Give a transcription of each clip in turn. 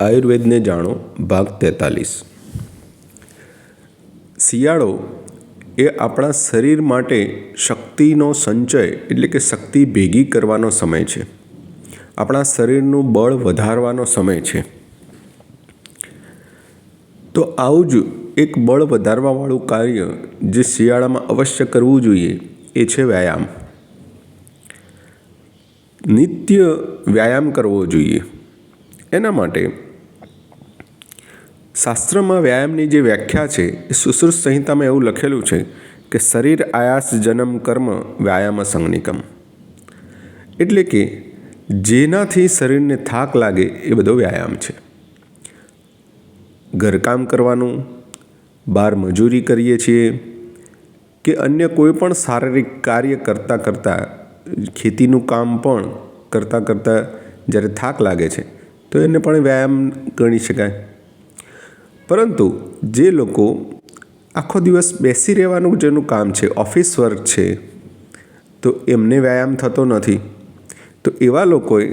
આયુર્વેદને જાણો, ભાગ તેતાલીસ. શિયાળો એ આપણા શરીર માટે શક્તિનો સંચય, એટલે કે શક્તિ ભેગી કરવાનો સમય છે. આપણા શરીરનું બળ વધારવાનો સમય છે. તો આવું જ એક બળ વધારવાવાળું કાર્ય જે શિયાળામાં અવશ્ય કરવું જોઈએ, એ છે વ્યાયામ. નિત્ય વ્યાયામ કરવો જોઈએ. એના માટે શાસ્ત્રમાં વ્યાયામની જે વ્યાખ્યા છે, એ સુશ્રુત સંહિતામાં એવું લખેલું છે કે શરીર આયાસ જન્મ કર્મ વ્યાયામ સંજ્ઞિકમ એટલે કે જેનાથી શરીરને થાક લાગે એ બધો વ્યાયામ છે. ઘરકામ કરવાનું બહાર મજૂરી કરીએ છીએ કે અન્ય કોઈ પણ શારીરિક કાર્ય કરતાં કરતાં, ખેતીનું કામ પણ કરતાં કરતાં જ્યારે થાક લાગે છે, તો એને પણ વ્યાયામ ગણી શકાય. પરંતુ જે લોકો આખો દિવસ બેસી રહેવાનું જેનું કામ છે, ઓફિસ વર્ક છે, તો એમને વ્યાયામ થતો નથી. તો એવા લોકોએ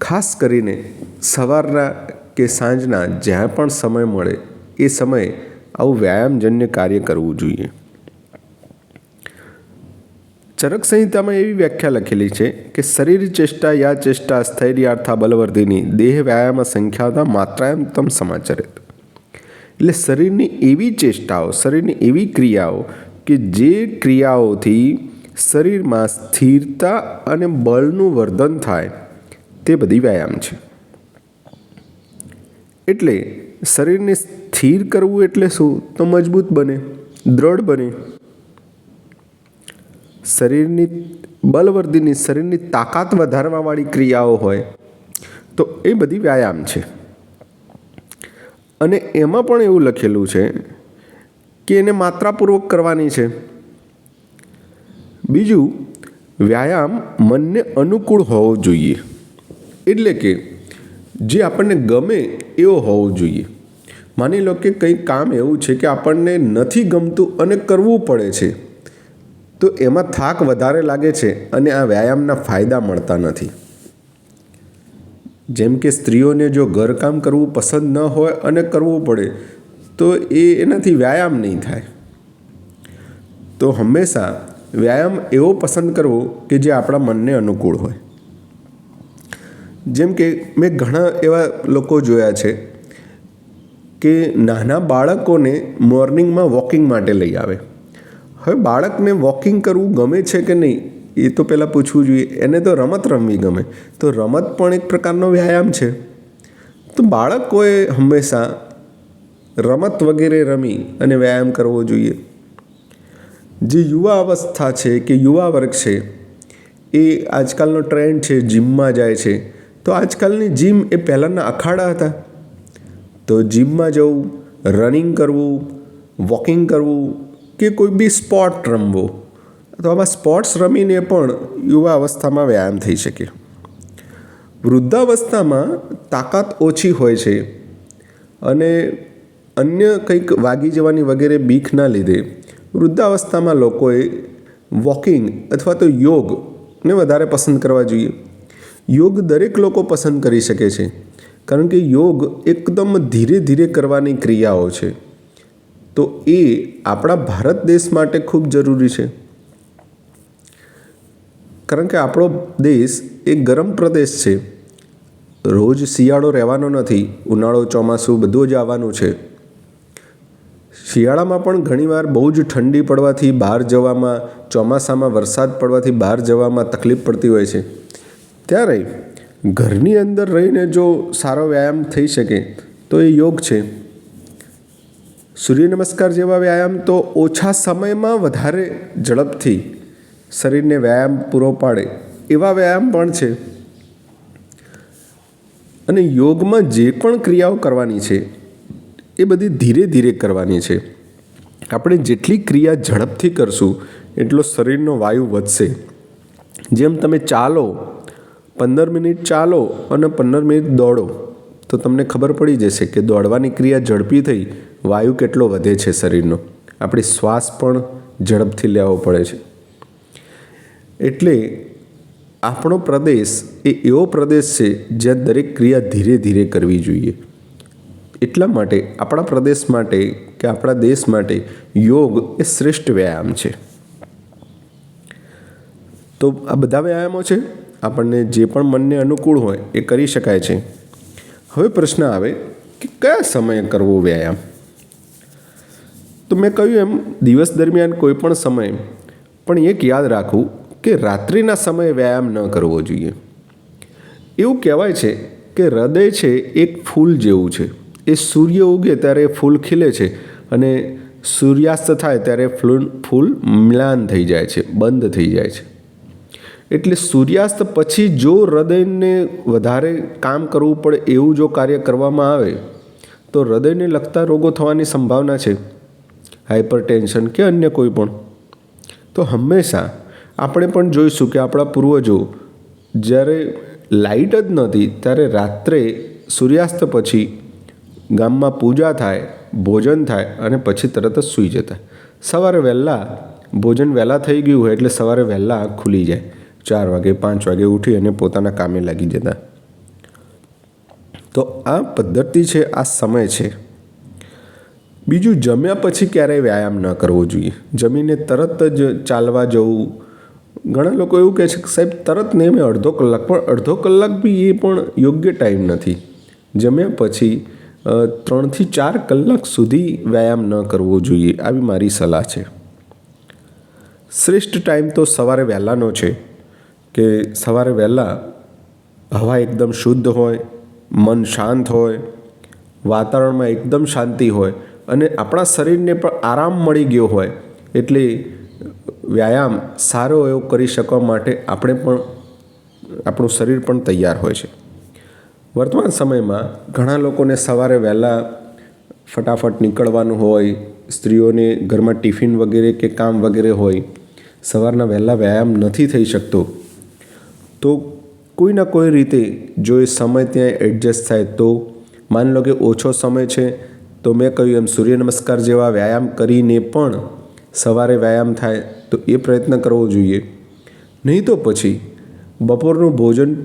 ખાસ કરીને સવારના કે સાંજના જ્યાં પણ સમય મળે, એ સમયે આવું વ્યાયામજન્ય કાર્ય કરવું જોઈએ. ચરક સંહિતામાં એવી વ્યાખ્યા લખેલી છે કે શરીર ચેષ્ટા યા ચેષ્ટા સ્થૈર્યાર્થા બલવર્ધિની દેહ વ્યાયામ સંખ્યાતા તમ સમાચરે એટલે શરીરની એવી ચેષ્ટાઓ, શરીરની એવી ક્રિયાઓ કે જે ક્રિયાઓથી શરીરમાં સ્થિરતા અને બળનું વર્ધન થાય, તે બધી વ્યાયામ છે. એટલે શરીરને સ્થિર કરવું એટલે શું? તો મજબૂત બને, દ્રઢ બને. શરીરની બલવર્ધિની શરીરની તાકાત વધારવાવાળી ક્રિયાઓ હોય, તો એ બધી વ્યાયામ છે. અને એમાં પણ એવું લખેલું છે કે એને માત્રાપૂર્વક કરવાની છે. બીજું, વ્યાયામ મનને અનુકૂળ હોવો જોઈએ. એટલે કે, જે આપણને ગમે એવો હોવો જોઈએ. માની લો કે કંઈક કામ એવું છે કે આપણને નથી ગમતું અને કરવું પડે છે, તો એમાં થાક વધારે લાગે છે અને આ વ્યાયામના ફાયદા મળતા નથી. જેમ કે સ્ત્રીઓને જો ઘરકામ કરવું પસંદ ન હોય અને કરવું પડે, તો એ એનાથી વ્યાયામ નહીં થાય. તો હંમેશા વ્યાયામ એવો પસંદ કરવો કે જે આપણા મનને અનુકૂળ હોય. જેમ કે મેં ઘણા એવા લોકો જોયા છે કે નાના બાળકોને મોર્નિંગમાં વોકિંગ માટે લઈ આવે. હવે બાળકને વોકિંગ કરવું ગમે છે કે નહીં એ તો પહેલાં પૂછવું જોઈએ. એને તો રમત રમવી ગમે. તો રમત પણ એક પ્રકારનો વ્યાયામ છે. તો બાળકોએ હંમેશા રમત વગેરે રમી અને વ્યાયામ કરવો જોઈએ. જે યુવા અવસ્થા છે કે યુવા વર્ગ છે, એ આજકાલનો ટ્રેન્ડ છે, જીમમાં જાય છે. તો આજકાલની જીમ એ પહેલાંના અખાડા હતા. તો જીમમાં જવું, રનિંગ કરવું, વોકિંગ કરવું કે કોઈ બી સ્પોર્ટ રમવો તો આવા સ્પોર્ટ્સ રમીને પણ યુવા અવસ્થામાં વ્યાયામ થઈ શકે. વૃદ્ધાવસ્થામાં તાકાત ઓછી હોય છે અને અન્ય કંઈક વાગી જવાની વગેરે બીકના લીધે વૃદ્ધાવસ્થામાં લોકોએ વોકિંગ અથવા તો યોગને વધારે પસંદ કરવા જોઈએ. યોગ દરેક લોકો પસંદ કરી શકે છે, કારણ કે યોગ એકદમ ધીરે ધીરે કરવાની ક્રિયાઓ છે. તો એ આપણા ભારત દેશ માટે ખૂબ જરૂરી છે. કારણ કે આપણો દેશ એ ગરમ પ્રદેશ છે. રોજ શિયાળો રહેવાનો નથી, ઉનાળો, ચોમાસું બધું જ આવવાનું છે. શિયાળામાં પણ ઘણીવાર બહુ જ ઠંડી પડવાથી બહાર જવામાં, ચોમાસામાં વરસાદ પડવાથી બહાર જવામાં તકલીફ પડતી હોય છે. ત્યારે ઘરની અંદર રહીને જો સારો વ્યાયામ થઈ શકે, તો એ યોગ છે. સૂર્ય નમસ્કાર જેવા વ્યાયામ તો ઓછા સમયમાં વધારે ઝડપથી શરીરને વ્યાયામ પૂરો પાડે, એવા વ્યાયામ પણ છે. અને યોગમાં જે પણ ક્રિયાઓ કરવાની છે, એ બધી ધીરે ધીરે કરવાની છે. આપણે જેટલી ક્રિયા ઝડપથી કરશું, એટલો શરીરનો વાયુ વધશે. જેમ તમે ચાલો, પંદર મિનિટ ચાલો અને પંદર મિનિટ દોડો, તો તમને ખબર પડી જશે કે દોડવાની ક્રિયા ઝડપી થઈ, વાયુ કેટલો વધે છે શરીરનો. આપણી શ્વાસ પણ ઝડપથી લેવો પડે છે. એટલે આપણો પ્રદેશ એ એવો પ્રદેશ છે જ્યાં દરેક ક્રિયા ધીરે ધીરે કરવી જોઈએ. એટલા માટે આપણા પ્રદેશ માટે કે આપણા દેશ માટે યોગ એ શ્રેષ્ઠ વ્યાયામ છે. તો આ બધા વ્યાયામો છે? આપણને જે પણ મનને અનુકૂળ હોય એ કરી શકાય છે. હવે પ્રશ્ન આવે કે કયા સમયે કરવો વ્યાયામ? તો મેં કહ્યું એમ, દિવસ દરમિયાન કોઈ પણ સમયે. પણ એક યાદ રાખવું કે રાત્રિના સમયે વ્યાયામ ન કરવો જોઈએ. એવું કહેવાય છે કે હૃદય છે એક ફૂલ જેવું છે. એ સૂર્ય ઉગે ત્યારે ફૂલ ખીલે છે અને સૂર્યાસ્ત થાય ત્યારે ફૂલ ફૂલ મ્લાન થઈ જાય છે, બંધ થઈ જાય છે. એટલે સૂર્યાસ્ત પછી જો હૃદયને વધારે કામ કરવું પડે એવું જો કાર્ય કરવામાં આવે, તો હૃદયને લગતા રોગો થવાની સંભાવના છે. હાઇપરટેન્શન કે અન્ય કોઈ પણ. તો હંમેશા આપણે પણ જોઈશું કે આપણા પૂર્વજો જ્યારે લાઇટ જ નહોતી, ત્યારે રાત્રે સૂર્યાસ્ત પછી ગામમાં પૂજા થાય, ભોજન થાય અને પછી તરત જ સૂઈ જતા. સવારે વહેલા, ભોજન વહેલા થઈ ગયું હોય એટલે સવારે વહેલા ખુલી જાય. ચાર વાગે, પાંચ વાગે ઉઠી અને પોતાના કામે લાગી જતા. તો આ પદ્ધતિ છે, આ સમય છે. બીજું જમ્યા પછી ક્યારેય વ્યાયામ ન કરવો જોઈએ. જમીને તરત જ ચાલવા જવું ઘણા લોકો એવું કહે છે કે સાહેબ, તરત નહીં મેં અડધો કલાક, પણ અડધો કલાક બી એ પણ યોગ્ય ટાઈમ નથી. જમ્યા પછી ત્રણથી ચાર કલાક સુધી વ્યાયામ ન કરવો જોઈએ, આવી મારી સલાહ છે. શ્રેષ્ઠ ટાઈમ તો સવારે વહેલાનો છે, કે સવારે વહેલા હવા એકદમ શુદ્ધ હોય, મન શાંત હોય, વાતાવરણમાં એકદમ શાંતિ હોય, અને આપણા શરીરને પણ આરામ મળી ગયો હોય, એટલે વ્યાયામ સારો એવો કરી શકવા માટે આપણે પણ, આપણું શરીર પણ તૈયાર હોય છે. વર્તમાન સમયમાં ઘણા લોકોને સવારે વહેલા ફટાફટ નીકળવાનું હોય, સ્ત્રીઓને ઘરમાં ટિફિન વગેરે કે કામ વગેરે હોય, સવારના વહેલા વ્યાયામ નથી થઈ શકતો, તો કોઈના કોઈ રીતે જો એ સમય ત્યાં એડજસ્ટ થાય તો, માની લો કે ઓછો સમય છે, તો મેં કહ્યું એમ સૂર્ય નમસ્કાર જેવા વ્યાયામ કરીને પણ સવારે વ્યાયામ થાય તો એ પ્રયત્ન કરવો જોઈએ. નહીં તો પછી બપોરનું ભોજન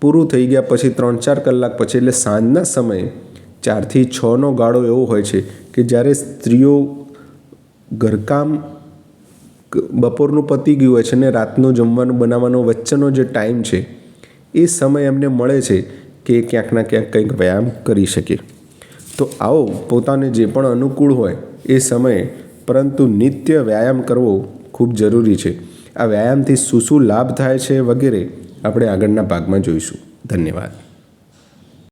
પૂરું થઈ ગયા પછી ત્રણ ચાર કલાક પછી એટલે સાંજના સમયે ચારથી છનો ગાળો એવો હોય છે કે જ્યારે સ્ત્રીઓ ઘરકામ બપોરનું પતી ગયું હોય છે ને રાતનું જમવાનું બનાવવાનો વચ્ચેનો જે ટાઈમ છે એ સમય એમને મળે છે કે ક્યાંકના ક્યાંક કંઈક વ્યાયામ કરી શકે. તો આવો પોતાને જે પણ અનુકૂળ હોય એ સમયે પરંતુ નિત્ય વ્યાયામ કરવો ખૂબ જરૂરી છે. આ વ્યાયામથી શું શું લાભ થાય છે વગેરે આપણે આગળના ભાગમાં જોઈશું. ધન્યવાદ.